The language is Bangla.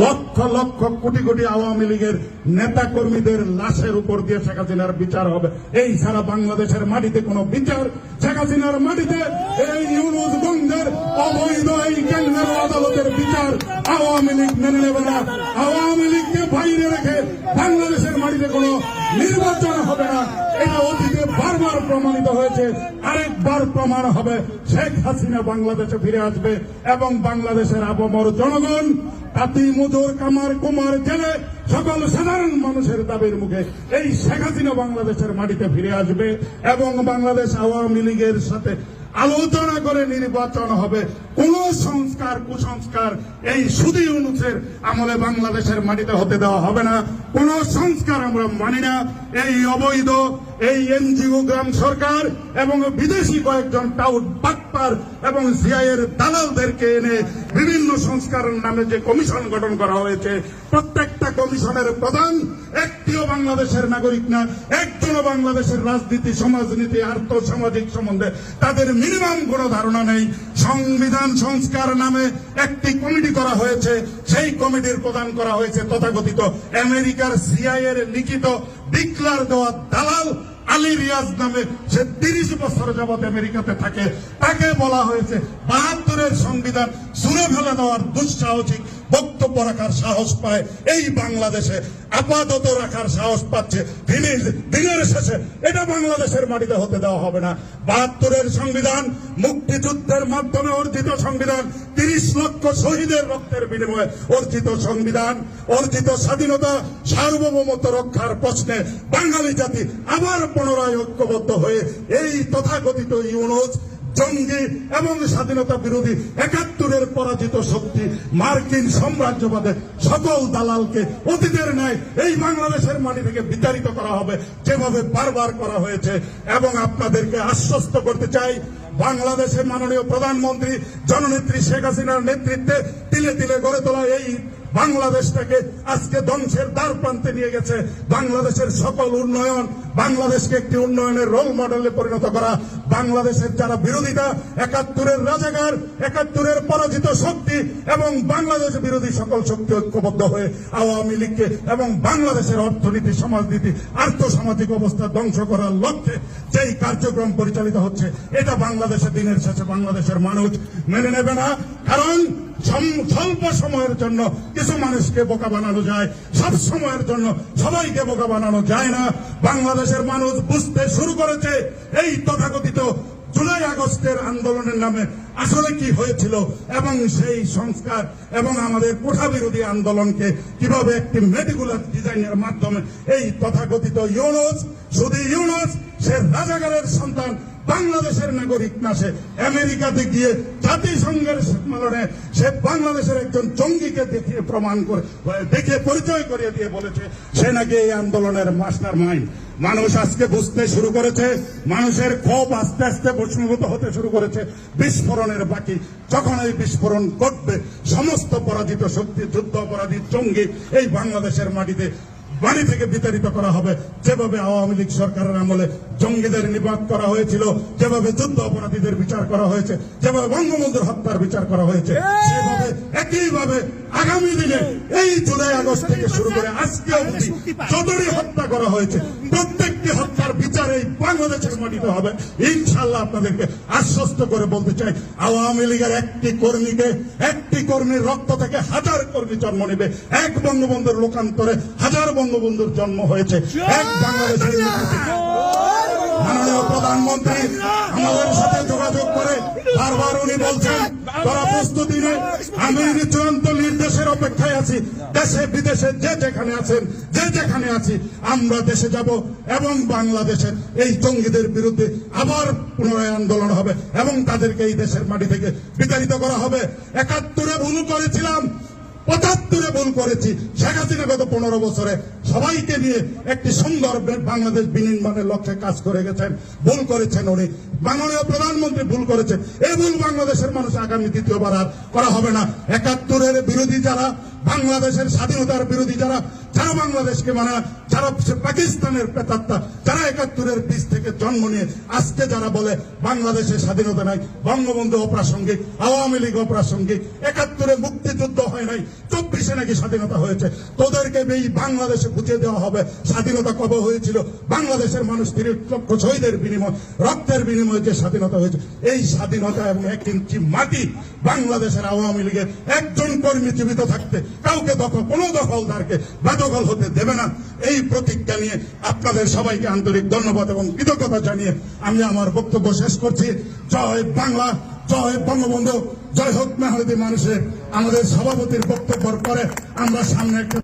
লক্ষ লক্ষ কোটি কোটি আওয়ামী লীগের নেতা কর্মীদের লাশের উপর দিয়ে শেখ হাসিনার বিচার হবে। এই সারা বাংলাদেশের মাটিতে কোনো বিচার, শেখ হাসিনার মাটিতে এই ইউনুসগঞ্জের অবৈধ এই কেন্দ্রের আদালতের বিচার আওয়ামী লীগ মেনে নেবে না। আওয়ামী লীগকে বাইরে রেখে বাংলাদেশের মাটিতে কোনো নির্বাচন হবে না। প্রমাণিত হয়েছে, আরেকবার প্রমাণ হবে। শেখ হাসিনা বাংলাদেশে ফিরে আসবে এবং বাংলাদেশের আবমর জনগণ তাঁতি মজুর কামার, কুমার, জেলে সকল সাধারণ মানুষের দাবির মুখে এই শেখ হাসিনা বাংলাদেশের মাটিতে ফিরে আসবে এবং বাংলাদেশ আওয়ামী লীগের সাথে আলোচনা করে নির্বাচন হবে। কোন সংস্কার, কুসংস্কার এই সুদী অনুচ্ছের আমলে বাংলাদেশের মাটিতে হতে দেওয়া হবে না। কোন সংস্কার আমরা মানি না। এই অবৈধ, এই এনজিও গ্রাম সরকার এবং বিদেশি কয়েকজন টাউট বাটপার এবং সিআইয়ের দালালদেরকে এনে বিভিন্ন সংস্কারের নামে যে কমিশন গঠন করা হয়েছে, প্রত্যেকটা কমিশনের প্রধান একটিও বাংলাদেশের নাগরিক না, একজনও বাংলাদেশের রাজনীতি, সমাজনীতি আর্থ সামাজিক সম্বন্ধে তাদের মিনিমাম কোনো ধারণা নেই। সংবিধান সংস্কার নামে একটি কমিটি করা হয়েছে, সেই কমিটির প্রদান করা হয়েছে তথাকথিত আমেরিকার সিআইয়ের লিখিত ডিক্লার দেওয়া দালাল আলী রিয়াজ নামে সে তিরিশ বছর যাবৎ আমেরিকাতে থাকে, তাকে বলা হয়েছে বাহাত্তরের সংবিধান সুরে ফেলে দেওয়ার দুঃসাহসিক বক্তব্য রাখার সাহস পায়। এই বাংলাদেশে আপাতত রাখার সাহস পাচ্ছে দিনের শেষে। এটা বাংলাদেশের মাটিতে হতে দেওয়া হবে না। বাহাত্তরের সংবিধান, মুক্তিযুদ্ধের মাধ্যমে অর্জিত সংবিধান, তিরিশ লক্ষ শহীদের রক্তের বিনিময়ে অর্জিত সংবিধান, অর্জিত স্বাধীনতা, সার্বভৌমত্ব রক্ষার প্রশ্নে বাঙালি জাতি আবার পুনরায় ঐক্যবদ্ধ হয়ে এই তথাকথিত ইউনুস জঙ্গি এবং স্বাধীনতা বিরোধী একাত্তরের পরাজিত শক্তি মার্কিন সাম্রাজ্যবাদের সকল দালালকে অতীতের ন্যায় এই বাংলাদেশের মাটি থেকে বিতাড়িত করা হবে, যেভাবে বারবার করা হয়েছে। এবং আপনাদেরকে আশ্বস্ত করতে চাই বাংলাদেশের মাননীয় প্রধানমন্ত্রী জননেত্রী শেখ হাসিনার নেতৃত্বে তিলে তিলে গড়ে তোলা এই বাংলাদেশটাকে আজকে ধ্বংসের দ্বার প্রান্তে নিয়ে গেছে। বাংলাদেশের সকল উন্নয়ন বাংলাদেশকে একটি উন্নয়নের রোল মডেলে পরিণত করা, বাংলাদেশের যারা বিরোধিতা, একাত্তরের রাজাকার, একাত্তরের পরাজিত শক্তি এবং বাংলাদেশ বিরোধী সকল শক্তি ঐক্যবদ্ধ হয়ে আওয়ামী লীগকে এবং বাংলাদেশের অর্থনীতি, সমাজনীতি আর্থ সামাজিক অবস্থা ধ্বংস করার লক্ষ্যে যেই কার্যক্রম পরিচালিত হচ্ছে, এটা বাংলাদেশের দিনের শেষে বাংলাদেশের মানুষ মেনে নেবে না। কারণ স্বল্প সময়ের জন্য কিছু মানুষকে বোকা বানানো যায়। সব সময়ের জন্য সবাইকে বোকা বানানো যায় না। বাংলাদেশের মানুষ বুঝতে শুরু করেছে, এই তথাকথিত জুলাই আগস্টের আন্দোলনের নামে আসলে কি হয়েছিল এবং সেই সংস্কার এবং আমাদের কোঠা বিরোধী আন্দোলনকে কীভাবে একটি মেডিকুলার ডিজাইনের মাধ্যমে এই তথাকথিত ইউনুস শুধু ইউনুস সে রাজাগারের সন্তান বাংলাদেশের নাগরিক না, সে আমেরিকাতে গিয়ে জাতিসংঘের সম্মেলনে সে বাংলাদেশের একজন জঙ্গিকে দেখিয়ে প্রমাণ করে দেখে পরিচয় করিয়ে দিয়ে বলেছে, সে নাকি এই আন্দোলনের মাস্টার মাইন্ড। মানুষ আজকে বুঝতে শুরু করেছে, মানুষের ক্ষোভ আস্তে আস্তে বৈষ্ণবত হতে শুরু করেছে, বিস্ফোরণের বাকি। যখন এই বিস্ফোরণ ঘটবে, সমস্ত পরাজিত শক্তি, যুদ্ধ অপরাধী জঙ্গি এই বাংলাদেশের মাটিতে বাড়ি থেকে বিতাড়িত করা হবে। যেভাবে আওয়ামী লীগ সরকারের আমলে জঙ্গিদের নিপাত করা হয়েছিল যেভাবে যুদ্ধ অপরাধীদের বিচার করা হয়েছে যেভাবে বঙ্গবন্ধুর হত্যার বিচার করা হয়েছে সেভাবে একইভাবে আগামী দিনে এই জুলাই আগস্ট থেকে শুরু করে আজকে অবধি যতটি হত্যা করা হয়েছে বিচার এই বাংলাদেশের মাটিতে হবে। ইনশাল্লাহ আপনাদেরকে আশ্বস্ত করে বলতে চাই আওয়ামী লীগের একটি কর্মীকে একটি কর্মীর রক্ত থেকে হাজার কর্মী জন্ম নেবে। এক বঙ্গবন্ধুর লোকান্তরে হাজার বঙ্গবন্ধুর জন্ম হয়েছে। এক বাংলাদেশের মাননীয় প্রধানমন্ত্রী আমাদের সাথে বারবার উনি বলছেন, তারা প্রস্তুতি নেই আমি চূড়ান্ত নির্দেশের অপেক্ষায় আছি। দেশে, বিদেশে যে যেখানে আছেন, যে যেখানে আছি, আমরা দেশে যাব এবং বাংলাদেশের এই জঙ্গিদের বিরুদ্ধে আবার পুনরায় আন্দোলন হবে এবং তাদেরকে এই দেশের মাটি থেকে বিতাড়িত করা হবে। একাত্তরে ভুল করেছিলাম। পঁচাত্তরে ভুল করেছি। শেখ হাসিনা গত পনেরো বছরে সবাইকে নিয়ে একটি সুন্দর বাংলাদেশ বিনির্মাণের লক্ষ্যে কাজ করে গেছেন। ভুল করেছেন উনি। মাননীয় প্রধানমন্ত্রী ভুল করেছেন এই ভুল বাংলাদেশের মানুষ আগামী দ্বিতীয়বার আর করা হবে না। একাত্তরের বিরোধী যারা, বাংলাদেশের স্বাধীনতার বিরোধী যারা যারা বাংলাদেশকে মানে যারা পাকিস্তানের প্রেতাত্মা, যারা একাত্তরের বীজ থেকে জন্ম নিয়ে আজকে যারা বলে বাংলাদেশের স্বাধীনতা নাই, বঙ্গবন্ধু অপ্রাসঙ্গিক, আওয়ামী লীগ অপ্রাসঙ্গিক, একাত্তরে মুক্তিযুদ্ধ হয় নাই, চব্বিশে নাকি স্বাধীনতা হয়েছে। তোদেরকে এই বাংলাদেশে বুঝিয়ে দেওয়া হবে, স্বাধীনতা কবে হয়েছিল? বাংলাদেশের মানুষ তিরিশ লক্ষ শহীদের বিনিময়, রক্তের বিনিময়ে যে স্বাধীনতা হয়েছে, এই স্বাধীনতা এবং এক ইঞ্চি মাটি বাংলাদেশের আওয়ামী লীগের একজন কর্মী জীবিত থাকতে, কাউকে দখল, কোনো দখলদারকে বেদখল হতে দেবে না। এই প্রতিজ্ঞা নিয়ে আপনাদের সবাইকে আন্তরিক ধন্যবাদ এবং কৃতজ্ঞতা জানিয়ে আমি আমার বক্তব্য শেষ করছি। জয় বাংলা, জয় বঙ্গবন্ধু, জয় হোক মেহনতি মানুষের আমাদের সভাপতির বক্তব্যের পরে আমরা সামনে একটা